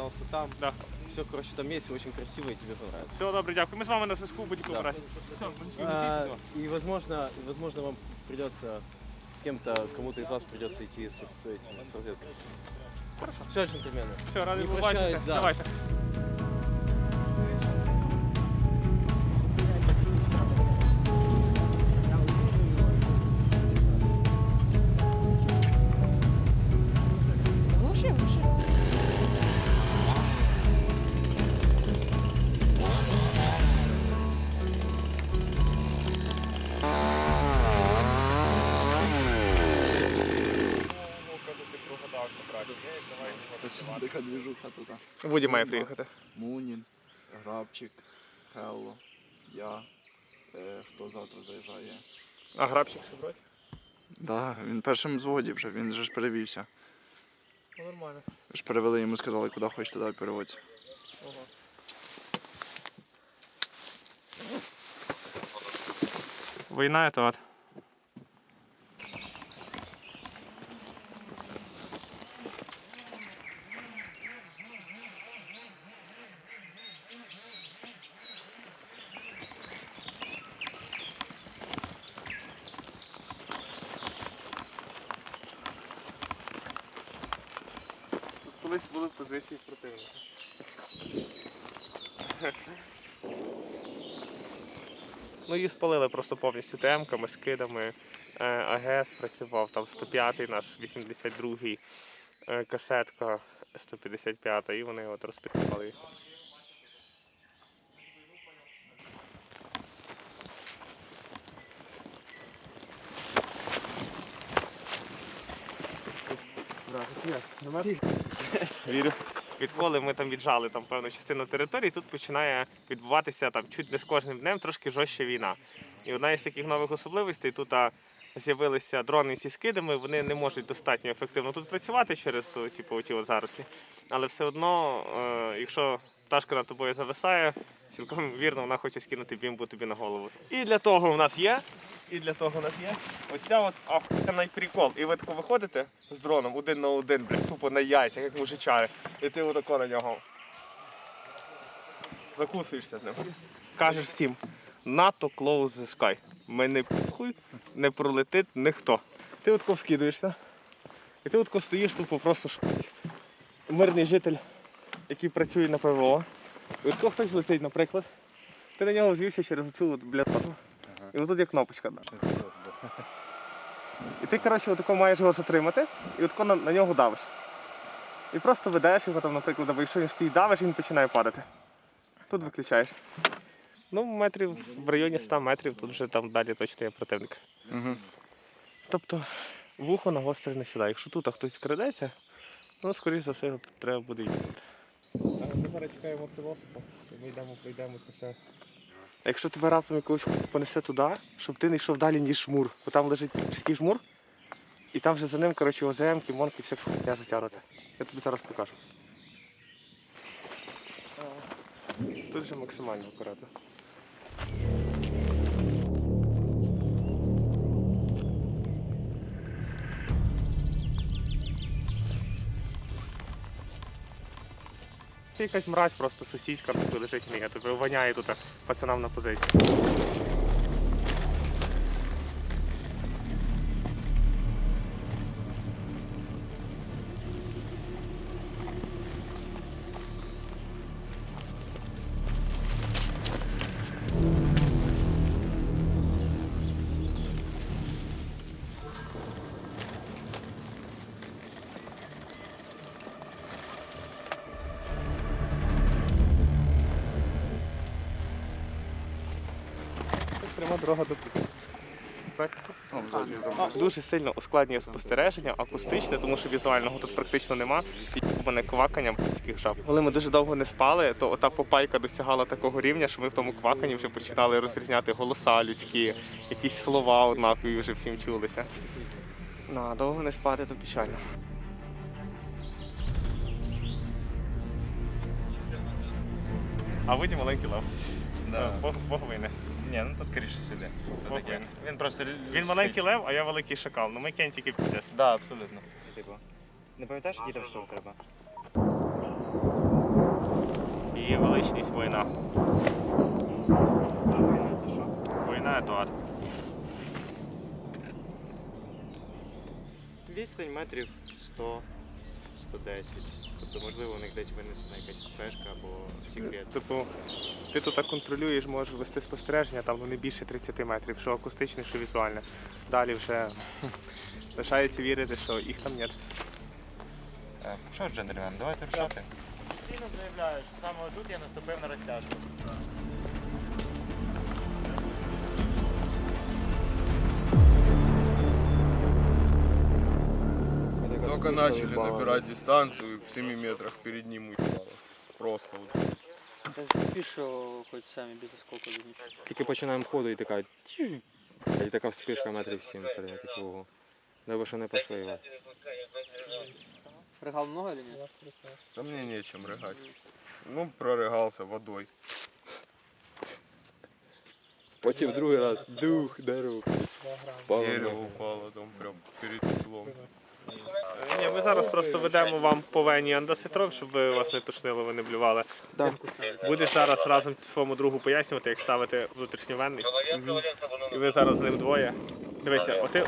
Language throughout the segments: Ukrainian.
Остался там. Да. Все, короче, там есть, очень красиво и тебе понравится. Все, добре, дякую. Ми з вами на зв'язку, будь-якого Да. Все, А, и возможно, и возможно вам придется с кем-то, кому-то из вас придется идти с, с этим, с розеткой. Хорошо. Все, джентльмены. Все, радий Не був бачити. прощаюсь, да. Давайте. Вуді має приїхати. Мунін, Грабчик, Хелло, я. Е, хто завтра заїжджає? А грабчик ще брати? Да, він в першому взводі вже, він же ж перевівся. Ну, нормально. Ж перевели йому, сказали, куди хочеш туди переводься. Ого. Війна це от. Колись були позиції противника. Ну, її спалили просто повністю ТМ-ками, скидами. Е, АГС працював, там 105-й наш, 82-й е, касетка 155 і вони от розпіткали їх. Вірю. Відколи ми там віджали там певну частину території, тут починає відбуватися там чуть не з кожним днем трошки жорстче війна. І одна із таких нових особливостей тут з'явилися дрони зі скидами. Вони не можуть достатньо ефективно тут працювати через типу, оті от зарослі. Але все одно, е, якщо пташка над тобою зависає, цілком вірно, вона хоче скинути бімбу тобі на голову. І для того в нас є. І для того у нас є оця от ахуєнний прикол. І ви тако виходите з дроном один на один, блядь, тупо на яйцях, як мужичари. І ти отако на нього. Закусуєшся з ним. Кажеш всім, НАТО close the sky. Мене похуй, не пролетить ніхто. Ти отко скидуєшся. І ти отко стоїш тупо просто шукаєш. Мирний житель, який працює на ПВО. І отко хтось летить, наприклад. Ти на нього звівся через цю от блядоту. І отут є кнопочка. Да. І ти, коротше, отако маєш його затримати, і отако на, на нього давиш. І просто ведеш його там, наприклад, або якщо він стоїть, давиш, він починає падати. Тут виключаєш. Ну, метрів в районі 100 метрів, тут вже там далі точно є противник. Угу. Тобто вухо нагострене сюди. Якщо тут хтось крадеться, ну, скоріш за все, його треба буде їхати. Ми зараз чекаємо філософа, ми йдемо, пройдемося ще. Якщо тебе раптом якогось понесе туди, щоб ти не йшов далі, ніж шмур, бо там лежить піський жмур, і там вже за ним, коротше, ОЗМки, монки, все хуйня затягнута. Я тобі зараз покажу. Тут вже максимально акуратно. Це якась мразь просто сусідська лежить мені, тобі воняє тут пацанам на позиції. Дорога до тут. Дуже сильно ускладнює спостереження, акустичне, тому що візуального тут практично нема. І мене квакання б***ських жаб. Коли ми дуже довго не спали, то ота попайка досягала такого рівня, що ми в тому кваканні вже починали розрізняти голоса людські, якісь слова однакові вже всім чулися. Ну, а довго не спати, то печально. А виді маленький лев. Да. Бог, Бог винен. Ні, ну то скоріше сюди. То таке. Він просто Він маленький лев, а я великий шакал. Ну ми кентики піздець. Да, абсолютно. Типу. Не пам'ятаєш, який там штурм треба? Її величність війна. Війна то ад. Відстань метрів 100, 110. Тобто, можливо, у них десь винесена якась спешка або секрет. Типу, ти тут так контролюєш, можеш вести спостереження, там ну, не більше 30 метрів, що акустичне, що візуальне. Далі вже лишається вірити, що їх там нет. Е, Що, джентльмен, давайте рушати. Офіційно заявляю, що саме тут я наступив на розтяжку. Только начали набирать дистанцию, в 7 метрах перед ним уебало. Просто вот. Пішов хоч самі без осколку нічого. Тільки починаємо ходу і така. тю, І така вспишка метрів сім вперед. Такого. Дай що не пішли. його. Ригал много или ні? Да мне нечем рыгать. Ну, прорыгался водой. Потім другий раз дух. Впало Дерево упало там прям перед углом. Ні, ми зараз просто ведемо вам по вені андоситрон, щоб ви вас не тушнило, ви не блювали. Да. Будеш зараз разом своєму другу пояснювати, як ставити внутрішньовенний. І ви зараз з ним двоє. Дивися, оти.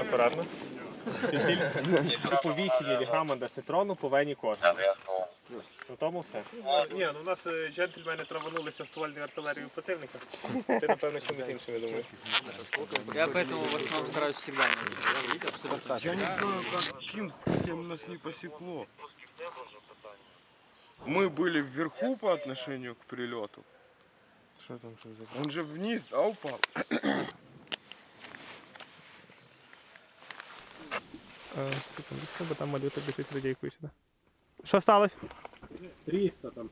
Акуратно. Типу 8 мг андоситрону по вені кожного. На тому все. Ні, ну у нас е, джентльмени траванулися ствольною артилерією противника. Ти, напевно, чимось іншим я думаю. Я поэтому в основном стараюсь всегда не видеть абсолютно. Я не знаю, каким хуем нас не посекло. Мы были вверху по отношению к прилету. Що там що за Он же вниз, да, упал? Е, Секундочку, бо там малюта біжить радійкою сюди. Що сталося? 300 там.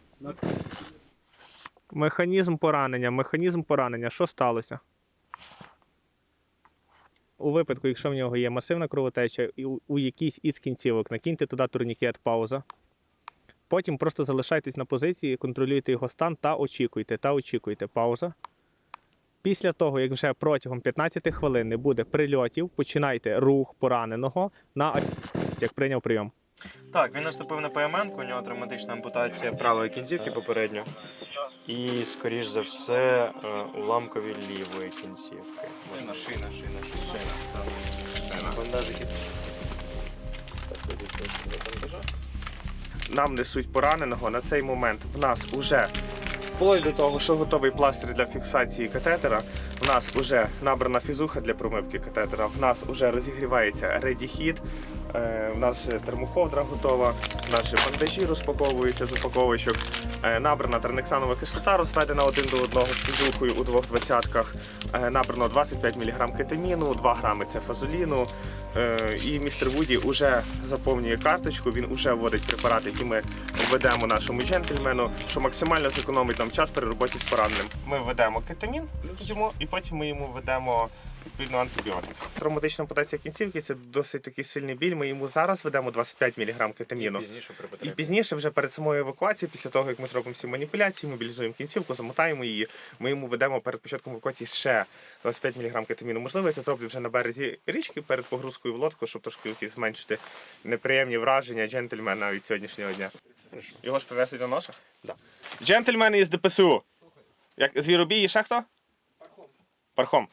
Механізм поранення, механізм поранення. Що сталося? У випадку, якщо в нього є масивна кровотеча і у, у якійсь із кінцівок, накиньте туди турнікет, пауза. Потім просто залишайтесь на позиції, контролюйте його стан та очікуйте, та очікуйте. Пауза. Після того, як вже протягом 15 хвилин не буде прильотів, починайте рух пораненого на як прийняв прийом. Так, він наступив на ПМН, у нього травматична ампутація правої кінцівки попередньо. І, скоріш за все, е, уламкові лівої кінцівки. Шина, шина, шина, шина. Бандажики. Нам несуть пораненого. На цей момент в нас уже вплоть до того, що готовий пластир для фіксації катетера. В нас вже набрана фізуха для промивки катетера. В нас вже розігрівається редіхід. В нас вже термоковдра готова. Наші бандажі розпаковуються з упаковочок. Е, набрана тернексанова кислота, розведена один до одного з фізухою у двох двадцятках. Е, набрано 25 мг кетаміну, 2 грами цефазоліну. Е, і містер Вуді вже заповнює карточку, він вже вводить препарати, які ми введемо нашому джентльмену, що максимально зекономить нам час при роботі з пораненим. Ми введемо кетамін і потім ми йому введемо відповідно антибіотик. Травматична ампутація кінцівки це досить такий сильний біль. Ми йому зараз ведемо 25 мг кетаміну. Пізніше при І пізніше, вже перед самою евакуацією, після того як ми зробимо всі маніпуляції, мобілізуємо кінцівку, замотаємо її. Ми йому ведемо перед початком евакуації ще 25 мг кетаміну. Можливо, я це зроблю вже на березі річки перед погрузкою в лодку, щоб трошки зменшити неприємні враження джентльмена від сьогоднішнього дня. Його ж привезли до ноша? Да. Джентльмени із ДПСУ. Як звіробій і ще хто? Пархом.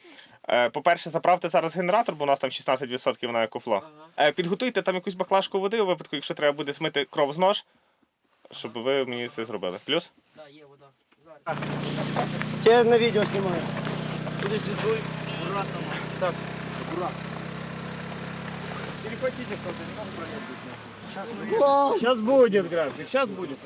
Е, По-перше, заправте зараз генератор, бо у нас там 16% на екофло. Е, Підготуйте там якусь баклажку води у випадку, якщо треба буде смити кров з нож, щоб ви мені це зробили. Плюс? Да, є вода. Зараз. На видео снимаю. Туди звіздуй, акуратно. Так, акуратно. Перехватите кто-то, не надо проехать. Сейчас будет, График, сейчас будет.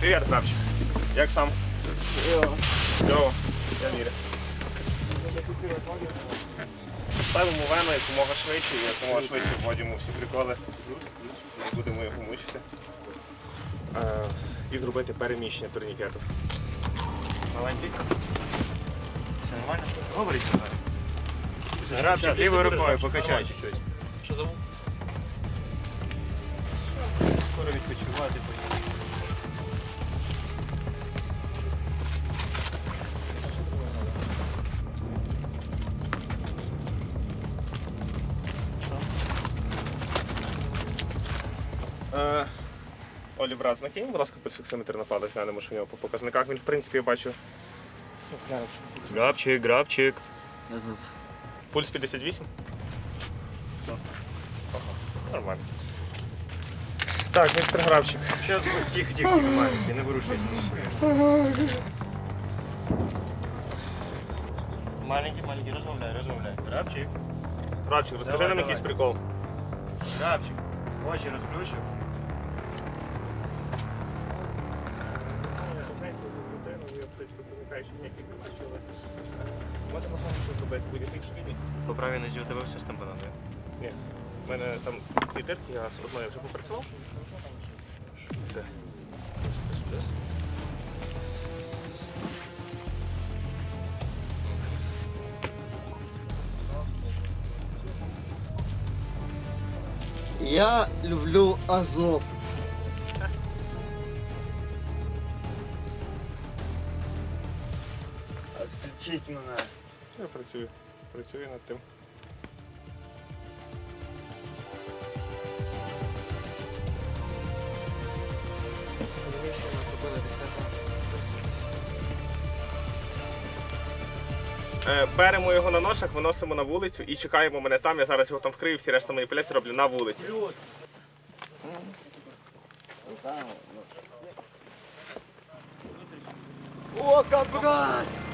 Привіт, хлопчик. Як сам? Йо, я вірю. Ставимо вену якомога швидше і якомога швидше вводимо всі приколи. Не будемо його мучити. І зробити переміщення турнікету. Маленький. Все нормально? Говори сюди. Грабчик, Лівою рукою покачай чуть-чуть. Що за Скоро відпочивати поїдемо. Олі брат, накинь, будь ласка, пульсоксиметр на палець, глянемо, що в нього по показниках. Він, в принципі, я бачу. Ну, глянемо, що. Грабчик, грабчик. Пульс 58? Ага, нормально. Так, містер Грабчик. Сейчас. Тихо, тихо, тихо, маленький, не вирушайся. Маленький, маленький, розмовляй, розмовляй. Грабчик, Грабчик, розкажи Давай, нам давай. якийсь прикол. грабчик. Очі розплющив. Буде більше війни. По правій нозі у тебе все стампанує? У мене там дві дирки, я з одною вже попрацював. Все. Я люблю Азов. Отключіть мене. Я працюю. Працюю над тим. Е, Беремо його на ношах, виносимо на вулицю і чекаємо мене там. Я зараз його там вкрию, всі решта маніпуляції роблю на вулиці. О, кабрать!